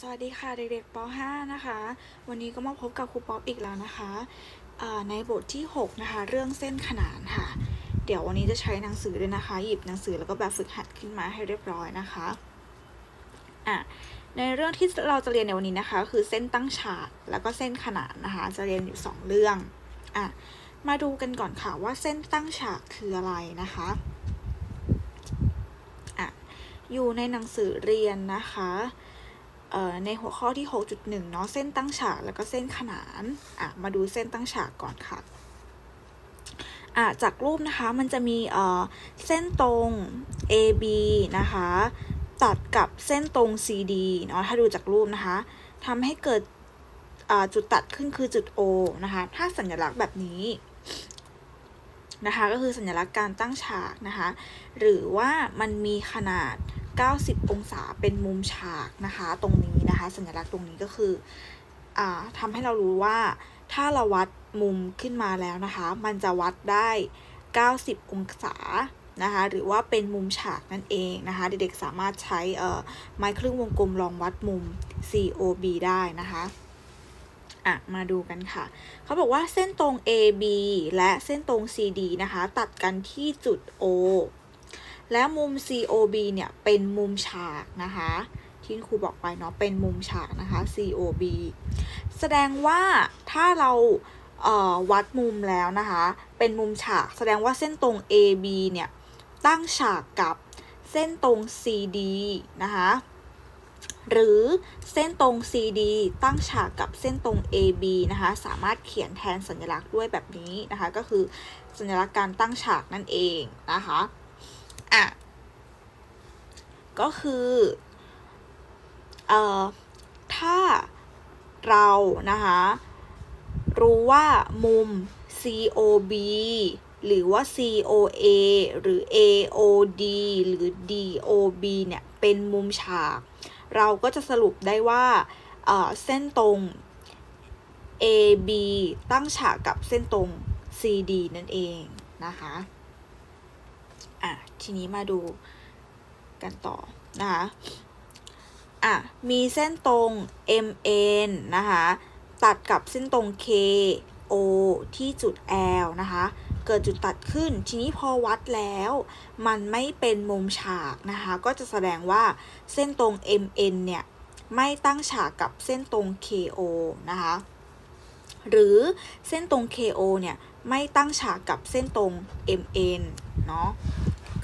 สวัสดีค่ะเด็กๆป .5 นะคะ วันนี้ก็มาพบกับครูป๊อปอีกแล้วนะคะในบทที่ 6 นะคะ เรื่องเส้นขนานค่ะ เดี๋ยววันนี้จะใช้หนังสือด้วยนะคะ หยิบหนังสือแล้วก็แบบฝึกหัดขึ้นมาให้เรียบร้อยนะคะอะในเรื่องที่เราจะเรียนในวันนี้นะคะ คือเส้นตั้งฉากแล้วก็เส้นขนานนะคะ จะเรียนอยู่ 2 เรื่องอะมาดูกันก่อนค่ะว่าเส้นตั้งฉากคืออะไรนะคะอะอยู่ในหนังสือเรียนนะคะ ในหัวข้อที่ 6.1 เนาะเส้นตั้งฉากแล้วก็เส้นขนานอะมาดูเส้นตั้งฉากก่อนค่ะอะจากรูปนะคะมันจะมีเอ่อเส้นตรง AB นะคะตัดกับเส้นตรง CD เนาะถ้าดูจากรูปนะคะทำให้เกิดอ่าจุดตัดขึ้นคือจุด O นะคะถ้าสัญลักษณ์แบบนี้นะคะก็คือสัญลักษณ์การตั้งฉากนะคะหรือว่ามันมีขนาด 90 องศาเป็นมุมฉากนะคะ ตรงนี้นะคะ สัญลักษณ์ตรงนี้ก็คืออ่าทำให้เรารู้ว่าถ้าเราวัดมุมขึ้นมาแล้วนะคะ มันจะวัดได้ 90 องศานะคะหรือว่าเป็นมุมฉากนั่นเองนะคะ เด็กๆสามารถใช้เอ่อไม้ครึ่งวงกลมลองวัดมุม COB ได้นะคะอะมาดูกันค่ะ เขาบอกว่าเส้นตรง AB และเส้นตรง CD นะคะ ตัดกันที่จุด O และมุม COB เนี่ยเป็นมุมฉากนะคะที่ครูบอกไปเนาะเป็นมุมฉากนะคะ COB แสดงว่าถ้าเราเวัดมุมแล้วนะคะ เป็นมุมฉาก แสดงว่าเส้นตรง AB เนี่ยตั้งฉากกับเส้นตรง CD นะคะหรือเส้นตรง CD ตั้งฉากกับเส้นตรง AB นะคะ สามารถเขียนแทนสัญลักษณ์ด้วยแบบนี้นะคะ ก็คือสัญลักษณ์การตั้งฉากนั่นเองนะคะ อะ ก็คือ เอ่อ ถ้าเรานะคะ รู้ว่ามุม COB หรือว่า COA หรือ AOD หรือ DOB เนี่ย เป็นมุมฉาก เราก็จะสรุปได้ว่าเอ่อเส้นตรง AB ตั้งฉากกับเส้นตรง CD นั่นเองนะคะ อะทีนี้มาดูกันต่อนะคะอะมีเส้นตรง MN นะคะตัดกับเส้นตรง KO ที่จุด L นะคะเกิดจุดตัดขึ้น ทีนี้พอวัดแล้ว มันไม่เป็นมุมฉากนะคะก็จะแสดงว่าเส้นตรง MN เนี่ยไม่ตั้งฉากกับเส้นตรง KO นะคะหรือเส้นตรง KO เนี่ยไม่ตั้งฉากกับเส้นตรง MN เนาะ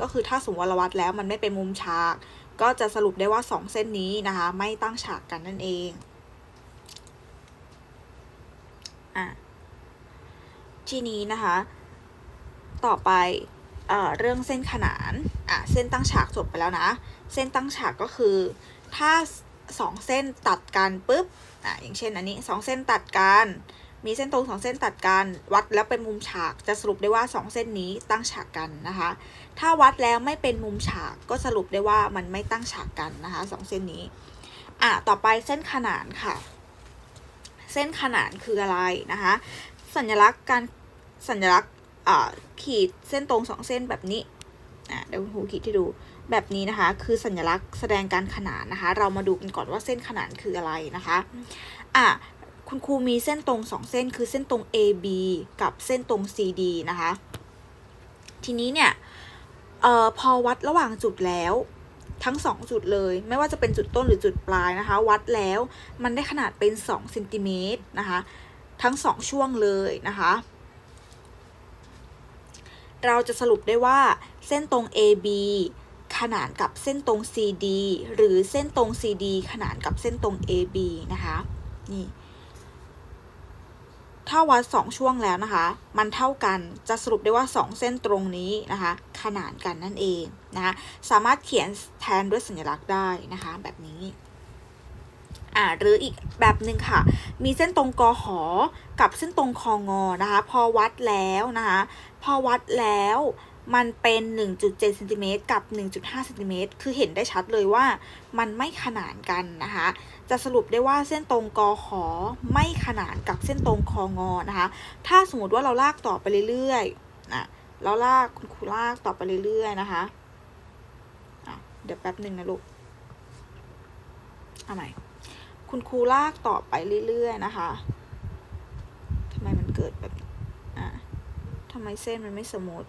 ก็คือถ้าสมมติว่าเราวัดแล้วมันไม่เป็นมุมฉาก ก็จะสรุปได้ว่า 2 เส้นนี้นะคะ ไม่ตั้งฉากกันนั่นเองอะทีนี้นะคะ ต่อไปเอ่อเรื่องเส้นขนานอะเส้นตั้งฉากจบไปแล้วนะ เส้นตั้งฉากก็คือ ถ้าสองเส้นตัดกันปุ๊บอะอย่างเช่นอันนี้สองเส้นตัดกัน มีเส้นตรงสองเส้นตัดกัน วัดแล้วเป็นมุมฉาก จะสรุปได้ว่าสองเส้นนี้ตั้งฉากกันนะคะ ถ้าวัดแล้วไม่เป็นมุมฉาก ก็สรุปได้ว่ามันไม่ตั้งฉากกันนะคะสองเส้นนี้ อะ ต่อไปเส้นขนานค่ะ เส้นขนานคืออะไรนะคะ สัญลักษณ์การสัญลักษณ์อ่าขีดเส้นตรงสองเส้นแบบนี้อะเดี๋ยวคุณครูขีดให้ดูแบบนี้นะคะ คือสัญลักษณ์แสดงการขนานนะคะ เรามาดูกันก่อนว่าเส้นขนานคืออะไรนะคะ อะ คุณครูมีเส้นตรงสองเส้นคือเส้นตรง AB กับเส้นตรง CD นะคะ ทีนี้เนี่ยออพอวัดระหว่างจุดแล้วทั้ง 2 จุดเลย ไม่ว่าจะเป็นจุดต้นหรือจุดปลายนะคะ วัดแล้วมันได้ขนาดเป็น2เซนติเมตรนะคะ ทั้ง 2 ช่วงเลยนะคะ เราจะสรุปได้ว่าเส้นตรง AB ขนานกับเส้นตรง CD หรือเส้นตรง CD ขนานกับเส้นตรง AB นะคะ นี่ ถ้าวัด 2 ช่วงแล้วนะคะ มันเท่ากันจะสรุปได้ว่า 2 เส้นตรงนี้นะคะ ขนานกันนั่นเองนะคะสามารถเขียนแทนด้วยสัญลักษณ์ได้นะคะ แบบนี้อ่าหรืออีกแบบหนึ่งค่ะ มีเส้นตรงกอหอ กับเส้นตรงคองอนะคะ พอวัดแล้วนะคะ พอวัดแล้วมันเป็น 1.7เซนติเมตรกับ 1.5เซนติเมตรคือเห็นได้ชัดเลยว่ามันไม่ขนานกันนะคะ จะสรุปได้ว่าเส้นตรงกอขอไม่ขนานกับเส้นตรงคองอนะคะ ถ้าสมมติว่าเราลากต่อไปเรื่อยๆนะเราลากคุณครูลากต่อไปเรื่อยๆนะคะะเดี๋ยวแป๊บหนึ่งนะลูกเอาใหม่คุณครูลากต่อไปเรื่อยๆนะคะทำไมมันเกิดแบบอะทำไมเส้นมันไม่สมูท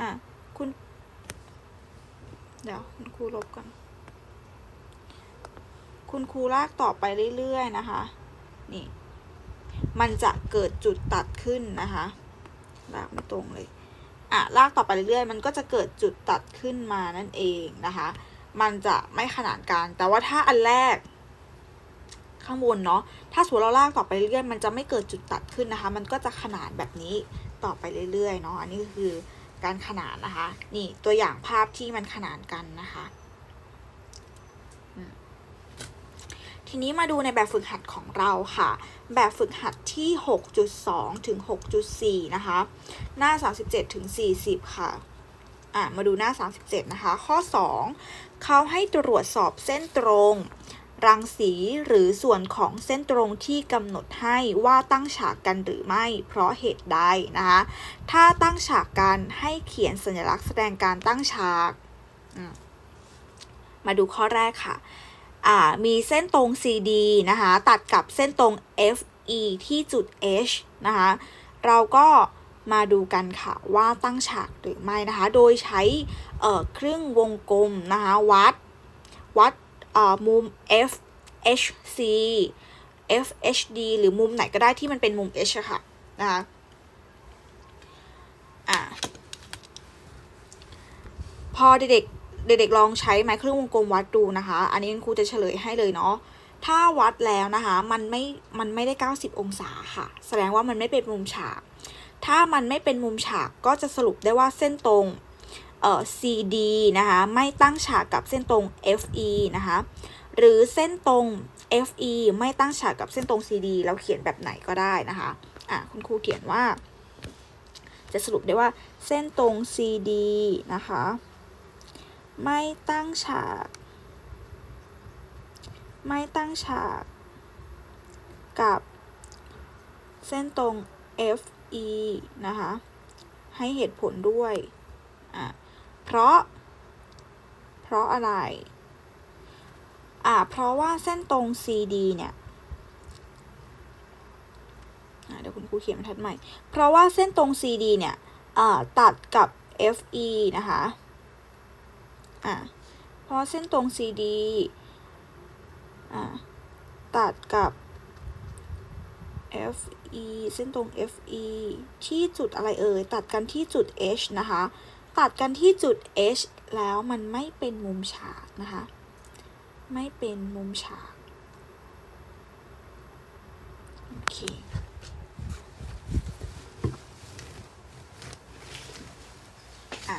อะคุณ เดี๋ยวคุณครูลบก่อน คุณครูลากต่อไปเรื่อยๆนะคะ นี่ มันจะเกิดจุดตัดขึ้นนะคะ ลากไม่ตรงเลย อะ ลากต่อไปเรื่อยๆ มันก็จะเกิดจุดตัดขึ้นมานั่นเองนะคะ มันจะไม่ขนานกัน แต่ว่าถ้าอันแรก ข้างบนเนาะ ถ้าสมมติเราลากต่อไปเรื่อยๆ มันจะไม่เกิดจุดตัดขึ้นนะคะ มันก็จะขนานแบบนี้ต่อไปเรื่อยๆ เนาะ อันนี้คือการขนานนะคะ นี่ตัวอย่างภาพที่มันขนานกันนะคะอืม ทีนี้มาดูในแบบฝึกหัดของเราค่ะ แบบฝึกหัดที่ 6.2 ถึง 6.4 นะคะ หน้า 37 ถึง 40 ค่ะ อะ มาดูหน้า 37 นะคะ ข้อ 2 เขาให้ตรวจสอบเส้นตรง รังสีหรือส่วนของเส้นตรงที่กำหนดให้ว่าตั้งฉากกันหรือไม่ เพราะเหตุใดนะคะ ถ้าตั้งฉากกันให้เขียนสัญลักษณ์แสดงการตั้งฉากมมาดูข้อแรกค่ะ อ่ามีเส้นตรง CD นะคะตัดกับเส้นตรง FE ที่จุด H นะคะเราก็มาดูกันค่ะว่าตั้งฉากหรือไม่นะคะ โดยใช้เอ่อครึ่งวงกลมนะคะวัดวัดเอ่อมุม FHC FHD หรือมุมไหนก็ได้ที่มันเป็นมุม H ะค่ะนะคะอะพอเด็กๆ เด็กๆลองใช้ไม้เครื่องวงกลมวัดดูนะคะ อันนี้คุณครูจะเฉลยให้เลยเนาะถ้าวัดแล้วนะคะ มันไม่ มันไม่ได้ 90 องศาค่ะ แสดงว่ามันไม่เป็นมุมฉาก ถ้ามันไม่เป็นมุมฉากก็จะสรุปได้ว่าเส้นตรงเอ่อ CD นะคะ ไม่ตั้งฉากกับเส้นตรง FE นะคะ หรือเส้นตรง FE ไม่ตั้งฉากกับเส้นตรง CD เราเขียนแบบไหนก็ได้นะคะ อะ คุณครูเขียนว่า จะสรุปได้ว่าเส้นตรง CD นะคะ ไม่ตั้งฉาก ไม่ตั้งฉาก กับเส้นตรง FE นะคะ ให้เหตุผลด้วยอะเพราะ เพราะอะไรอะเพราะว่าเส้นตรง CD เนี่ยเดี๋ยวคุณครูเขียนบรรทัดใหม่ เพราะว่าเส้นตรง CD เนี่ยตัดกับ FE นะคะ อะเพราะเส้นตรง CD อะตัดกับ FE เส้นตรง FE ที่จุดอะไรเอ่ย ตัดกันที่จุด H นะคะ ตัดกันที่จุด H แล้วมันไม่เป็นมุมฉากนะคะ ไม่เป็นมุมฉาก โอเค อะ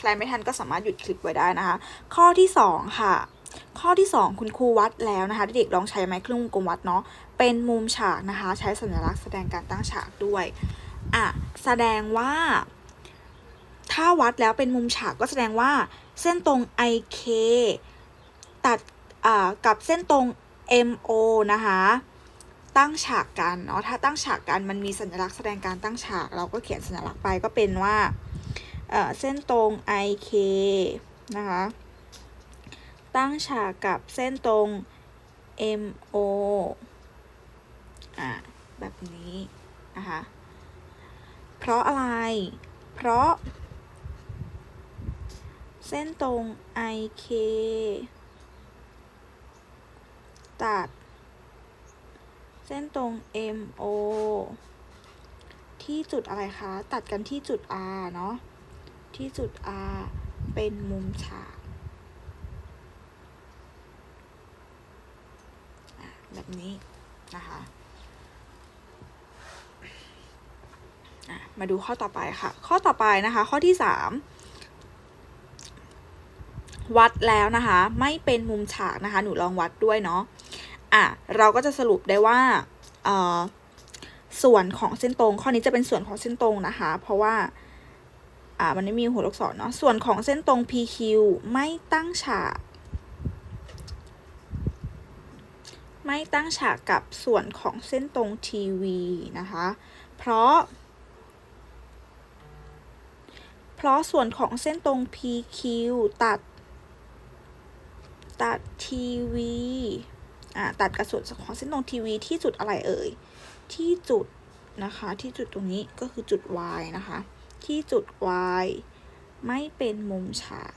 ใครไม่ทันก็สามารถหยุดคลิปไว้ได้นะคะ ข้อที่ 2 ค่ะ ข้อที่ 2 คุณครูวัดแล้วนะคะเด็กๆลองใช้ไม้เครื่องวงกลมวัดเนาะเป็นมุมฉากนะคะ ใช้สัญลักษณ์แสดงการตั้งฉากด้วยอะแสดงว่าถ้าวัดแล้วเป็นมุมฉากก็แสดงว่าเส้นตรง IK ตัดอ่ากับเส้นตรง MO นะคะ ตั้งฉากกันเนาะถ้าตั้งฉากกันมันมีสัญลักษณ์แสดงการตั้งฉาก เราก็เขียนสัญลักษณ์ไปก็เป็นว่า เส้นตรง IK นะคะ ตั้งฉากกับเส้นตรง MO อะแบบนี้นะคะ เพราะอะไร เพราะ เส้นตรง IK ตัด เส้นตรง MO ที่จุดอะไรคะ ตัดกันที่จุด R เนาะ ที่จุด R เป็นมุมฉากแบบนี้นะคะมาดูข้อต่อไปค่ะ ข้อต่อไปนะคะ ข้อที่3วัดแล้วนะคะ ไม่เป็นมุมฉากนะคะ หนูลองวัดด้วยเนาะอะเราก็จะสรุปได้ว่าส่วนของเส้นตรง ข้อนี้จะเป็นส่วนของเส้นตรงนะคะ เพราะว่า อ่ามันไม่มีหัวลูกศรเนาะส่วนของเส้นตรง PQ ไม่ตั้งฉากไม่ตั้งฉากกับส่วนของเส้นตรง TV นะคะ เพราะ เพราะส่วนของเส้นตรง PQ ตัด ตัดทีวีอ่าตัดกับส่วนของเส้นตรงทีวีที่จุดอะไรเอ่ย ที่จุดนะคะ ที่จุดตรงนี้ก็คือจุด y นะคะ ที่จุด y ไม่เป็นมุมฉาก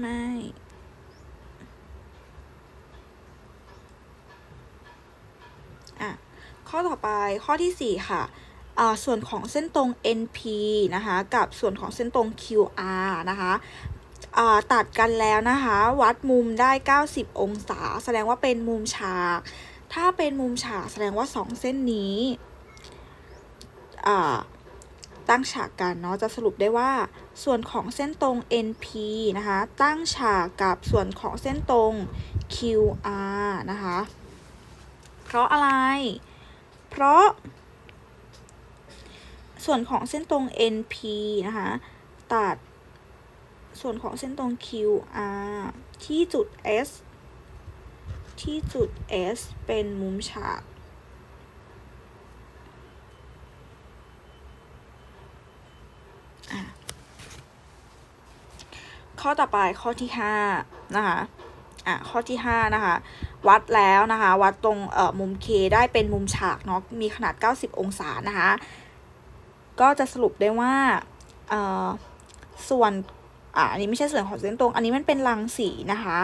ไม่ อะ ข้อต่อไปข้อที่ 4 ค่ะอ่าส่วนของเส้นตรง NP นะคะ กับส่วนของเส้นตรง QR นะคะ ตัดกันแล้วนะคะ วัดมุมได้ 90 องศา แสดงว่าเป็นมุมฉาก ถ้าเป็นมุมฉากแสดงว่า 2 เส้นนี้ตั้งฉากกันเนาะจะสรุปได้ว่าส่วนของเส้นตรง NP นะคะ ตั้งฉากกับส่วนของเส้นตรง QR นะคะ เพราะอะไร เพราะ ส่วนของเส้นตรง NP นะคะ ตัด ส่วนของเส้นตรง QR ที่จุด S ที่จุด S เป็นมุมฉาก ข้อต่อไปข้อที่ 5 นะคะ อะ ข้อที่ 5 นะคะ วัดแล้วนะคะ วัดตรงเอ่อมุม K ได้เป็นมุมฉากเนาะ มีขนาด 90 องศานะคะ ก็จะสรุปได้ว่า เอ่อ ส่วน อะอันนี้ไม่ใช่ส่วนของเส้นตรง อันนี้มันเป็นรังสีนะคะ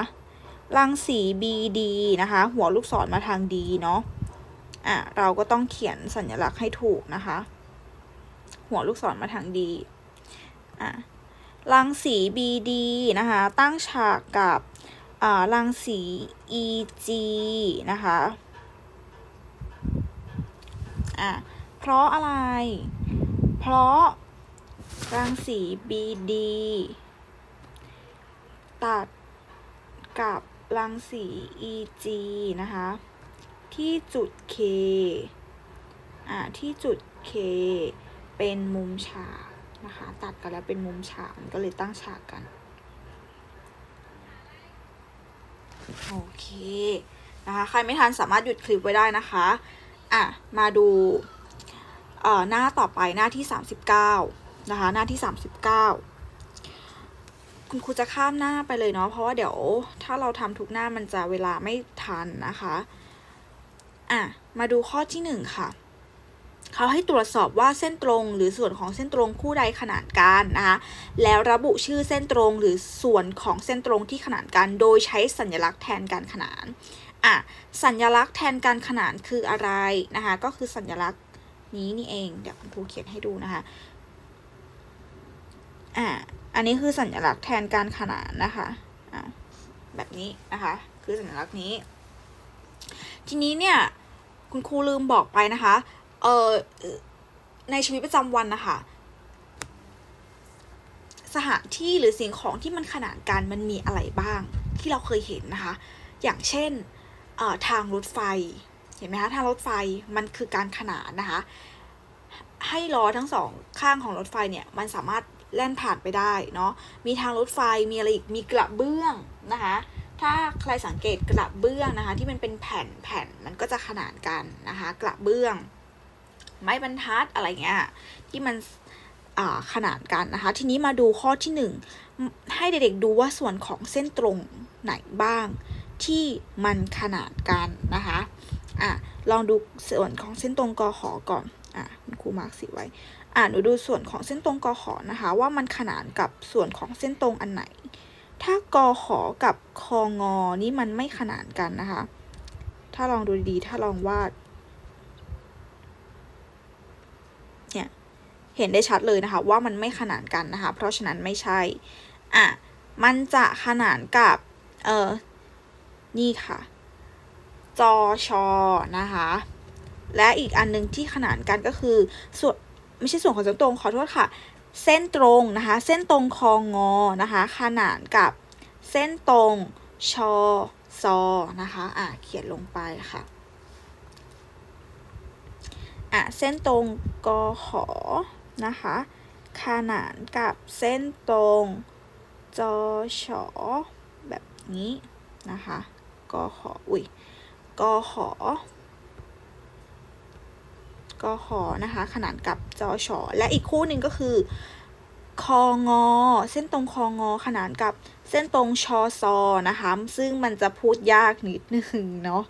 รังสี BD นะคะ หัวลูกศรมาทาง D เนาะอะเราก็ต้องเขียนสัญลักษณ์ให้ถูกนะคะ หัวลูกศรมาทาง D อะรังสี BD นะคะ ตั้งฉากกับอ่ารังสี EG นะคะอะเพราะอะไร เพราะรังสี BD ตัดกับรังสี EG นะคะ ที่จุด K อ่าที่จุด K เป็นมุมฉากนะคะ ตัดกันแล้วเป็นมุมฉากมันก็เลยตั้งฉากกัน โอเคนะคะ ใครไม่ทันสามารถหยุดคลิปไว้ได้นะคะ อะ มาดู เอ่อ หน้าต่อไปหน้าที่ 39 นะคะ หน้าที่ 39 คุณครูจะข้ามหน้าไปเลยเนาะเพราะว่าเดี๋ยวถ้าเราทำทุกหน้ามันจะเวลาไม่ทันนะคะอะมาดูข้อที่1ค่ะเขาให้ตรวจสอบว่าเส้นตรงหรือส่วนของเส้นตรงคู่ใดขนานกันนะคะแล้วระบุชื่อเส้นตรงหรือส่วนของเส้นตรงที่ขนานกันโดยใช้สัญลักษณ์แทนการขนานอะสัญลักษณ์แทนการขนานคืออะไรนะคะก็คือสัญลักษณ์นี้นี่เอง เดี๋ยวคุณครูเขียนให้ดูนะคะ อะอันนี้คือสัญลักษณ์แทนการขนานนะคะอะแบบนี้นะคะ คือสัญลักษณ์นี้ ทีนี้เนี่ย คุณครูลืมบอกไปนะคะ เออในชีวิตประจำวันนะคะสถานที่หรือสิ่งของที่มันขนานกันมันมีอะไรบ้างที่เราเคยเห็นนะคะ อย่างเช่นเอ่อทางรถไฟ เห็นไหมคะทางรถไฟมันคือการขนานนะคะ ให้ล้อทั้งสองข้างของรถไฟเนี่ยมันสามารถ แล่นผ่านไปได้เนาะมีทางรถไฟมีอะไรอีกมีกระเบื้องนะคะถ้าใครสังเกตกระเบื้องนะคะ ที่มันเป็นแผ่นแผ่นมันก็จะขนานกันนะคะกระเบื้อง ไม้บรรทัดอะไรเงี้ยที่มันอ่าขนานกันนะคะ ทีนี้มาดูข้อที่หนึ่งให้เด็กๆดูว่าส่วนของเส้นตรงไหนบ้าง ที่มันขนานกันนะคะอะลองดูส่วนของเส้นตรงกอขอก่อน อะคุณครูมาร์กสีไว้ อะหนูดูส่วนของเส้นตรงกอขอนะคะ ว่ามันขนานกับส่วนของเส้นตรงอันไหน ถ้ากอขอกับคองอนี่มันไม่ขนานกันนะคะ ถ้าลองดูดีๆถ้าลองวาดเนี่ยเห็นได้ชัดเลยนะคะ ว่ามันไม่ขนานกันนะคะ เพราะฉะนั้นไม่ใช่ อะ มันจะขนานกับ เออนี่ค่ะ จอชอนะคะ และอีกอันหนึงที่ขนานกันก็คือส่วนไม่ใช่ส่วนของเส้นตรงขอโทษค่ะ เส้นตรงนะคะ เส้นตรงคองอนะคะ ขนานกับเส้นตรงชอซอนะคะอะเขียนลงไปค่ะอะเส้นตรงกอขอนะคะขนานกับเส้นตรงจอชอแบบนี้นะคะกอขออุ้ยกอขอ กกขอนะคะ ขนานกับจอชอและอีกคู่หนึ่งก็คือคองอ เส้นตรงคองอ ขนานกับเส้นตรงชอซอนะคะ ซึ่งมันจะพูดยากนิดนึงเนาะ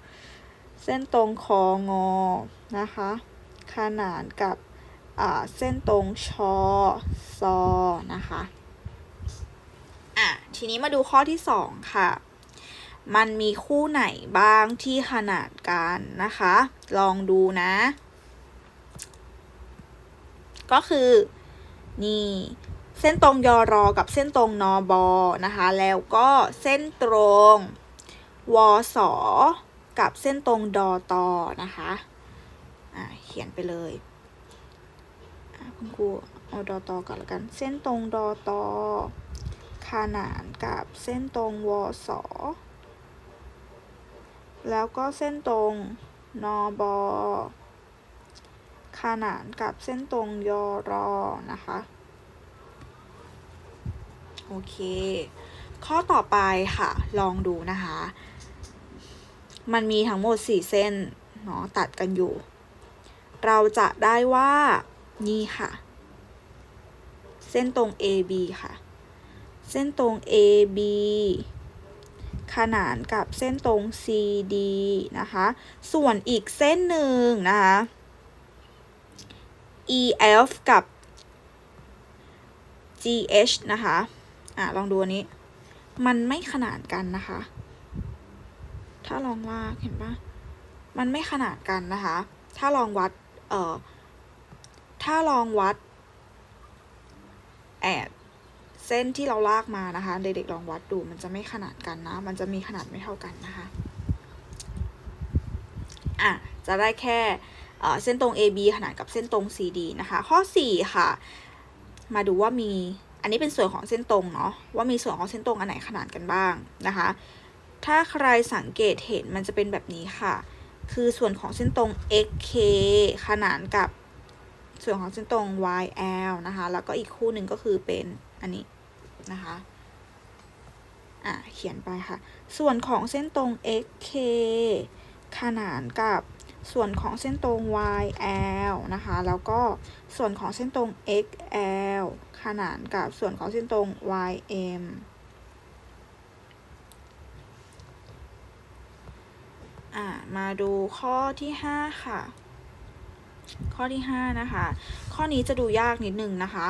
เส้นตรงคองอนะคะ ขนานกับเส้นตรงชอซอนะคะอะทีนี้มาดูข้อที่สองค่ะ มันมีคู่ไหนบ้างที่ขนาดกันนะคะ ลองดูนะ ก็คือนี่เส้นตรงยอรอกับเส้นตรงนอบอนะคะ แล้วก็เส้นตรงวอสอกับเส้นตรงดอตอนะคะอ่าเขียนไปเลยอะคุณครูเอาดอตอก่อนล้วกัน เส้นตรงดอตอขนานกับเส้นตรงวอสอแล้วก็เส้นตรงนอบอ ขนานกับเส้นตรงยอรอนะคะ โอเค ข้อต่อไปค่ะ ลองดูนะคะ มันมีทั้งหมด 4 เส้นเนาะตัดกันอยู่ เราจะได้ว่านี่ค่ะ เส้นตรง AB ค่ะ เส้นตรง AB ขนานกับเส้นตรง CD นะคะ ส่วนอีกเส้นหนึ่งนะคะ EF กับ GH นะคะ อะ ลองดูอันนี้ มันไม่ขนานกันนะคะ ถ้าลองลากเห็นปะมันไม่ขนานกันนะคะ ถ้าลองวัด เอ่อ ถ้าลองวัด แอดเส้นที่เราลากมานะคะ เด็กๆลองวัดดู มันจะไม่ขนาดกันนะ มันจะมีขนาดไม่เท่ากันนะคะ อะ จะได้แค่ เส้นตรง AB ขนานกับเส้นตรง CD นะคะ ข้อ 4 ค่ะ มาดูว่ามีอันนี้เป็นส่วนของเส้นตรงเนาะว่ามีส่วนของเส้นตรงอันไหนขนานกันบ้างนะคะ ถ้าใครสังเกตเห็นมันจะเป็นแบบนี้ค่ะ คือส่วนของเส้นตรง XK ขนานกับส่วนของเส้นตรง YL นะคะ แล้วก็อีกคู่หนึ่งก็คือเป็นอันนี้นะคะอะเขียนไปค่ะ ส่วนของเส้นตรง XK ขนานกับ ส่วนของเส้นตรง YL นะคะ แล้วก็ส่วนของเส้นตรง XL ขนานกับส่วนของเส้นตรง YM อ่ามาดูข้อที่ 5 ค่ะ ข้อที่ 5 นะคะ ข้อนี้จะดูยากนิดนึงนะคะ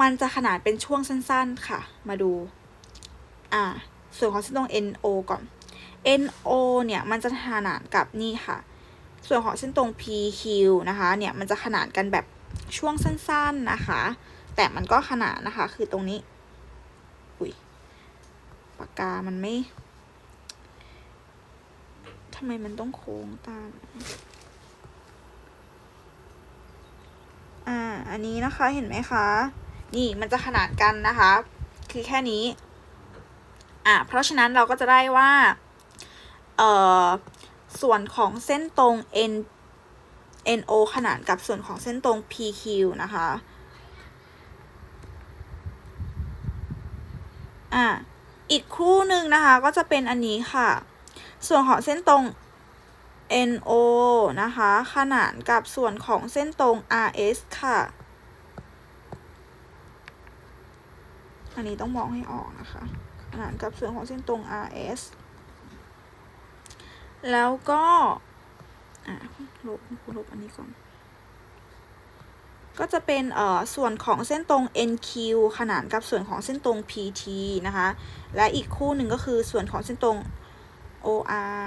มันจะขนาดเป็นช่วงสั้นๆค่ะ มาดู อ่า ส่วนของเส้นตรง NO ก่อน NO เนี่ยมันจะขนานกับนี่ค่ะ ส่วนของเส้นตรง PQ นะคะเนี่ยมันจะขนานกันแบบช่วงสั้นๆนะคะ แต่มันก็ขนานนะคะคือตรงนี้อุ้ยปากกามันไม่ทำไมมันต้องโค้งตามอ่าอันนี้นะคะเห็นไหมคะนี่มันจะขนานกันนะคะ คือแค่นี้ อ่าเพราะฉะนั้นเราก็จะได้ว่า เอ่อส่วนของเส้นตรง N NO ขนานกับส่วนของเส้นตรง PQ นะคะ อ่าอีกคู่หนึ่งนะคะ ก็จะเป็นอันนี้ค่ะ ส่วนของเส้นตรง NO นะคะ ขนานกับส่วนของเส้นตรง RS ค่ะ อันนี้ต้องมองให้ออกนะคะ ขนานกับส่วนของเส้นตรง RS แล้วก็อะลบลบอันนี้ก่อน ก็จะเป็นเอ่อส่วนของเส้นตรง NQ ขนานกับส่วนของเส้นตรง PT นะคะ และอีกคู่หนึ่งก็คือส่วนของเส้นตรง OR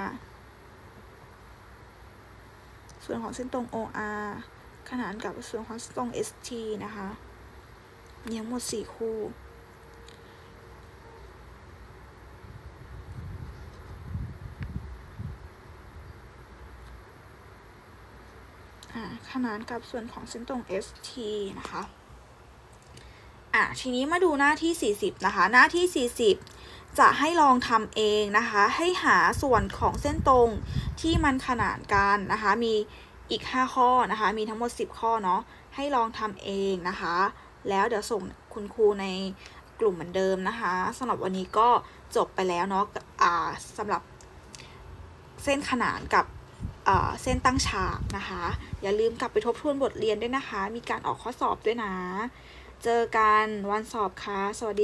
ส่วนของเส้นตรง OR ขนานกับส่วนของเส้นตรง ST นะคะมีทั้งหมด 4 คู่ ขนานกับส่วนของเส้นตรง ST นะคะ อะ ทีนี้มาดูหน้าที่ 40 นะคะ หน้าที่ 40 จะให้ลองทำเองนะคะ ให้หาส่วนของเส้นตรงที่มันขนานกันนะคะ มีอีก 5 ข้อนะคะ มีทั้งหมด 10 ข้อเนาะ ให้ลองทำเองนะคะ แล้วเดี๋ยวส่งคุณครูในกลุ่มเหมือนเดิมนะคะสำหรับวันนี้ก็จบไปแล้วเนาะอ่าสำหรับเส้นขนานกับ เส้นตั้งฉากนะคะ อย่าลืมกลับไปทบทวนบทเรียนด้วยนะคะ มีการออกข้อสอบด้วยนะ เจอกันวันสอบค่ะ สวัสดี